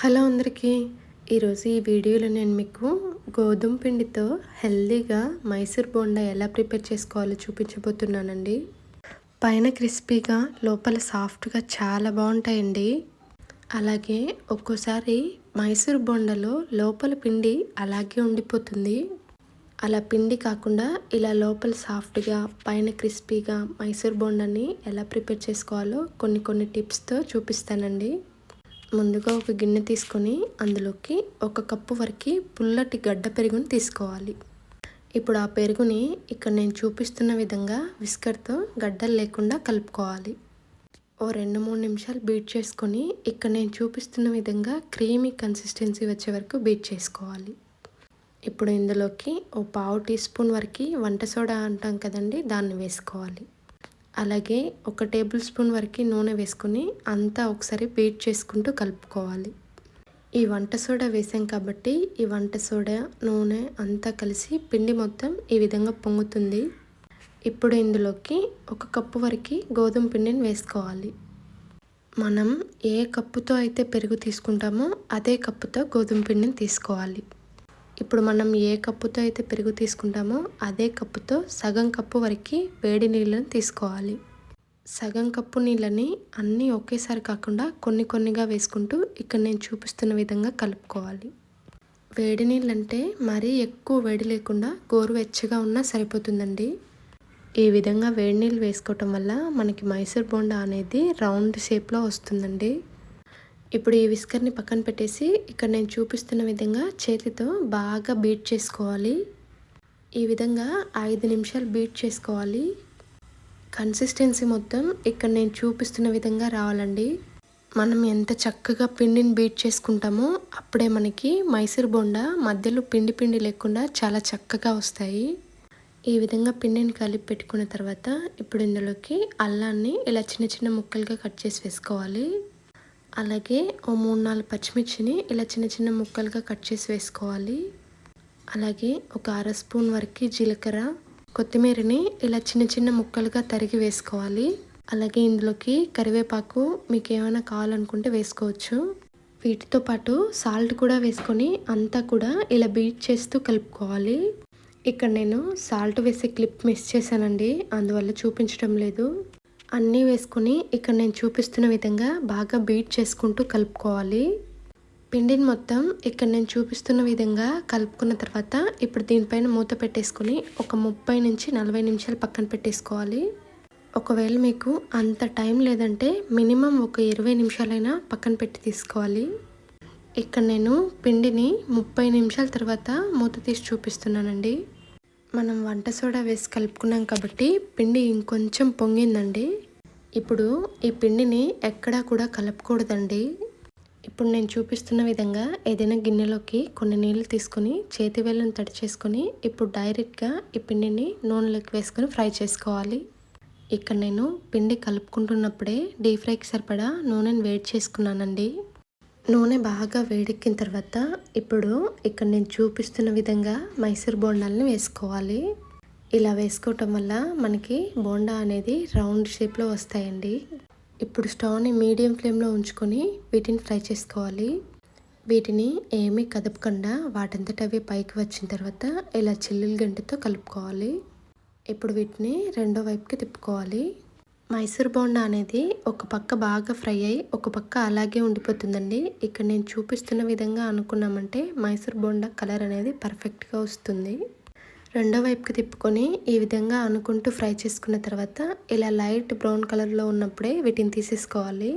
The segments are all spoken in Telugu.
హలో అందరికీ. ఈరోజు ఈ వీడియోలో నేను మీకు గోధుమ పిండితో హెల్దీగా మైసూర్ బోండా ఎలా ప్రిపేర్ చేసుకోవాలో చూపించబోతున్నానండి. పైన క్రిస్పీగా లోపల సాఫ్ట్గా చాలా బాగుంటాయండి. అలాగే ఒక్కోసారి మైసూర్ బోండాలో లోపల పిండి అలాగే ఉండిపోతుంది. అలా పిండి కాకుండా ఇలా లోపల సాఫ్ట్గా పైన క్రిస్పీగా మైసూర్ బోండాని ఎలా ప్రిపేర్ చేసుకోవాలో కొన్ని కొన్ని టిప్స్తో చూపిస్తానండి. ముందుగా ఒక గిన్నె తీసుకొని అందులోకి ఒక కప్పు వరకు పుల్లటి గడ్డ పెరుగుని తీసుకోవాలి. ఇప్పుడు ఆ పెరుగుని ఇక్కడ నేను చూపిస్తున్న విధంగా విస్కర్తో గడ్డలు లేకుండా కలుపుకోవాలి. ఓ రెండు మూడు నిమిషాలు బీట్ చేసుకొని ఇక్కడ నేను చూపిస్తున్న విధంగా క్రీమీ కన్సిస్టెన్సీ వచ్చే వరకు బీట్ చేసుకోవాలి. ఇప్పుడు ఇందులోకి ఓ పావు టీ స్పూన్ వరకు వంట సోడా అంటాం కదండి దాన్ని వేసుకోవాలి. అలాగే ఒక టేబుల్ స్పూన్ వరకు నూనె వేసుకొని అంతా ఒకసారి బీట్ చేసుకుంటూ కలుపుకోవాలి. ఈ వంట సోడా వేసాం కాబట్టి ఈ వంట సోడా నూనె అంతా కలిసి పిండి మొత్తం ఈ విధంగా పొంగుతుంది. ఇప్పుడు ఇందులోకి ఒక కప్పు వరకు గోధుమ పిండిని వేసుకోవాలి. మనం ఏ కప్పుతో అయితే పెరుగు తీసుకుంటామో అదే కప్పుతో గోధుమ పిండిని తీసుకోవాలి. ఇప్పుడు మనం ఏ కప్పుతో అయితే పెరుగు తీసుకుంటామో అదే కప్పుతో సగం కప్పు వరకు వేడి నీళ్ళని తీసుకోవాలి. సగం కప్పు నీళ్ళని అన్నీ ఒకేసారి కాకుండా కొన్ని కొన్నిగా వేసుకుంటూ ఇక్కడ నేను చూపిస్తున్న విధంగా కలుపుకోవాలి. వేడి నీళ్ళంటే మరీ ఎక్కువ వేడి లేకుండా గోరువెచ్చగా ఉన్నా సరిపోతుందండి. ఈ విధంగా వేడి నీళ్ళు వేసుకోవటం వల్ల మనకి మైసూర్ బోండా అనేది రౌండ్ షేప్లో వస్తుందండి. ఇప్పుడు ఈ విస్కర్ని పక్కన పెట్టేసి ఇక్కడ నేను చూపిస్తున్న విధంగా చేతితో బాగా బీట్ చేసుకోవాలి. ఈ విధంగా ఐదు నిమిషాలు బీట్ చేసుకోవాలి. కన్సిస్టెన్సీ మొత్తం ఇక్కడ నేను చూపిస్తున్న విధంగా రావాలండి. మనం ఎంత చక్కగా పిండిని బీట్ చేసుకుంటామో అప్పుడే మనకి మైసూర్ బొండ మధ్యలో పిండి పిండి లేకుండా చాలా చక్కగా వస్తాయి. ఈ విధంగా పిండిని కలిపి పెట్టుకున్న తర్వాత ఇప్పుడు ఇందులోకి అల్లాన్ని ఇలా చిన్న చిన్న ముక్కలుగా కట్ చేసి వేసుకోవాలి. అలాగే ఓ మూడు నాలుగు పచ్చిమిర్చిని ఇలా చిన్న చిన్న ముక్కలుగా కట్ చేసి వేసుకోవాలి. అలాగే ఒక అర స్పూన్ వరకు జీలకర్ర కొత్తిమీరని ఇలా చిన్న చిన్న ముక్కలుగా తరిగి వేసుకోవాలి. అలాగే ఇందులోకి కరివేపాకు మీకు ఏమైనా కావాలనుకుంటే వేసుకోవచ్చు. వీటితో పాటు సాల్ట్ కూడా వేసుకొని అంతా కూడా ఇలా బీట్ చేస్తూ కలుపుకోవాలి. ఇక్కడ నేను సాల్ట్ వేసే క్లిప్ మిస్ చేశానండి అందువల్ల చూపించడం లేదు. అన్నీ వేసుకుని ఇక్కడ నేను చూపిస్తున్న విధంగా బాగా బీట్ చేసుకుంటూ కలుపుకోవాలి. పిండిని మొత్తం ఇక్కడ నేను చూపిస్తున్న విధంగా కలుపుకున్న తర్వాత ఇప్పుడు దీనిపైన మూత పెట్టేసుకొని ఒక ముప్పై నుంచి నలభై నిమిషాలు పక్కన పెట్టేసుకోవాలి. ఒకవేళ మీకు అంత టైం లేదంటే మినిమం ఒక ఇరవై నిమిషాలైనా పక్కన పెట్టి తీసుకోవాలి. ఇక్కడ నేను పిండిని ముప్పై నిమిషాల తర్వాత మూత తీసి చూపిస్తున్నానండి. మనం వంట సోడా వేసి కలుపుకున్నాం కాబట్టి పిండి ఇంకొంచెం పొంగిందండి. ఇప్పుడు ఈ పిండిని ఎక్కడా కూడా కలపకూడదండి. ఇప్పుడు నేను చూపిస్తున్న విధంగా ఏదైనా గిన్నెలోకి కొన్ని నీళ్ళు తీసుకొని చేతి వేళ్ళను తడి చేసుకొని ఇప్పుడు డైరెక్ట్గా ఈ పిండిని నూనెలోకి వేసుకొని ఫ్రై చేసుకోవాలి. ఇక్కడ నేను పిండి కలుపుకుంటున్నప్పుడే డీప్ ఫ్రైకి సరిపడా నూనెను వేడి చేసుకున్నానండి. నూనె బాగా వేడెక్కిన తర్వాత ఇప్పుడు ఇక్కడ నేను చూపిస్తున్న విధంగా మైసూర్ బోండాలని వేసుకోవాలి. ఇలా వేసుకోవటం వల్ల మనకి బోండా అనేది రౌండ్ షేప్లో వస్తాయండి. ఇప్పుడు స్టవ్ని మీడియం ఫ్లేమ్లో ఉంచుకొని వీటిని ఫ్రై చేసుకోవాలి. వీటిని ఏమీ కదపకుండా వాటంతట అవి పైకి వచ్చిన తర్వాత ఇలా చిల్లుల గంటతో కలుపుకోవాలి. ఇప్పుడు వీటిని రెండో వైపుకి తిప్పుకోవాలి. మైసూర్ బోండా అనేది ఒక పక్క బాగా ఫ్రై అయ్యి ఒక పక్క అలాగే ఉండిపోతుందండి. ఇక్కడ నేను చూపిస్తున్న విధంగా అనుకున్నామంటే మైసూర్ బోండా కలర్ అనేది పర్ఫెక్ట్గా వస్తుంది. రెండో వైపుకి తిప్పుకొని ఈ విధంగా అనుకుంటూ ఫ్రై చేసుకున్న తర్వాత ఇలా లైట్ బ్రౌన్ కలర్లో ఉన్నప్పుడే వీటిని తీసేసుకోవాలి.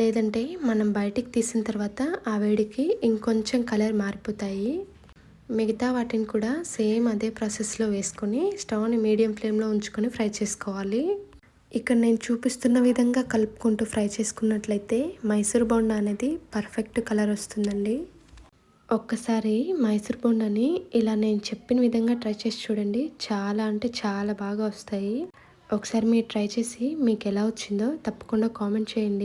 లేదంటే మనం బయటికి తీసిన తర్వాత ఆ వేడికి ఇంకొంచెం కలర్ మారిపోతాయి. మిగతా వాటిని కూడా సేమ్ అదే ప్రాసెస్లో వేసుకొని స్టవ్ని మీడియం ఫ్లేమ్లో ఉంచుకొని ఫ్రై చేసుకోవాలి. ఇక్కడ నేను చూపిస్తున్న విధంగా కలుపుకుంటూ ఫ్రై చేసుకున్నట్లయితే మైసూర్ బోండా అనేది పర్ఫెక్ట్ కలర్ వస్తుందండి. ఒక్కసారి మైసూర్ బోండాని ఇలా నేను చెప్పిన విధంగా ట్రై చేసి చూడండి. చాలా అంటే చాలా బాగా వస్తాయి. ఒకసారి మీరు ట్రై చేసి మీకు ఎలా వచ్చిందో తప్పకుండా కామెంట్ చేయండి.